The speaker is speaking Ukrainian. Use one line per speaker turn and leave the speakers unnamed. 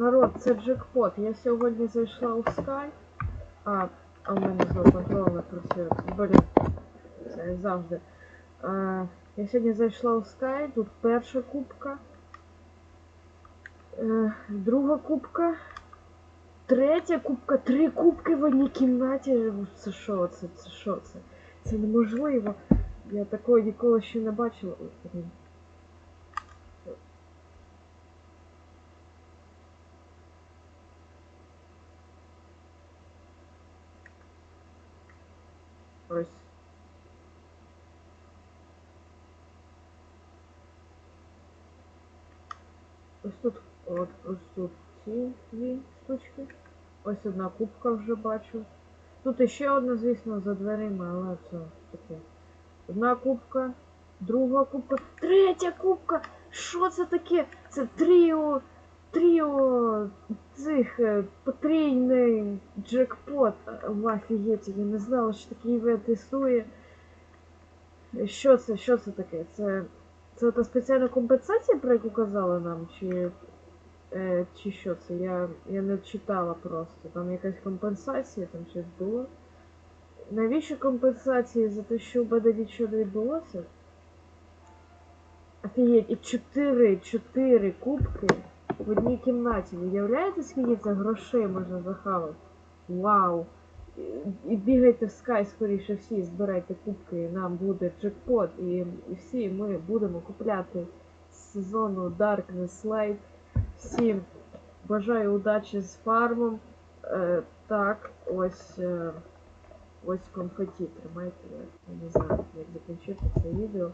Народ, це джекпот. Я сьогодні зайшла у Sky. А, а в мене знову контроль не працює. Блін. Це завжди. А, я сьогодні зайшла у Sky, тут перша кубка. Е, друга кубка. Третя кубка, три кубки в одній кімнаті. Це що це? Це що це? Це неможливо. Я такого ніколи ще не бачила. Ось. Ось тут, от, ось тут ці дві штучки. Ось одна кубка вже бачу. Тут іще одна, звісно, за дверима, але це таке. Одна кубка, друга кубка, третя кубка! Що це таке? Це тріо. Тріо цих е, потрійний джекпот. В офігеті, я не знала, що такий івент існує. Що це? Що це таке? Це. Це та спеціальна компенсація, про яку казали нам, чи. Е, чи що це? Я, я не читала просто. Там якась компенсація, там щось було. Навіщо компенсації за те, що в мене нічого не відбулося? Офігеть, і 4, 4 кубки в одній кімнаті. Уявляєте, скільки це грошей можна захавати? Вау! І, і бігайте в Sky скоріше всі, збирайте кубки, нам буде джекпот, і, і всі ми будемо купляти з сезону Darkness Light. Всім бажаю удачі з фармом. Е, так, ось. Е, ось конфеті тримайте. Я не знаю, як закінчити це відео.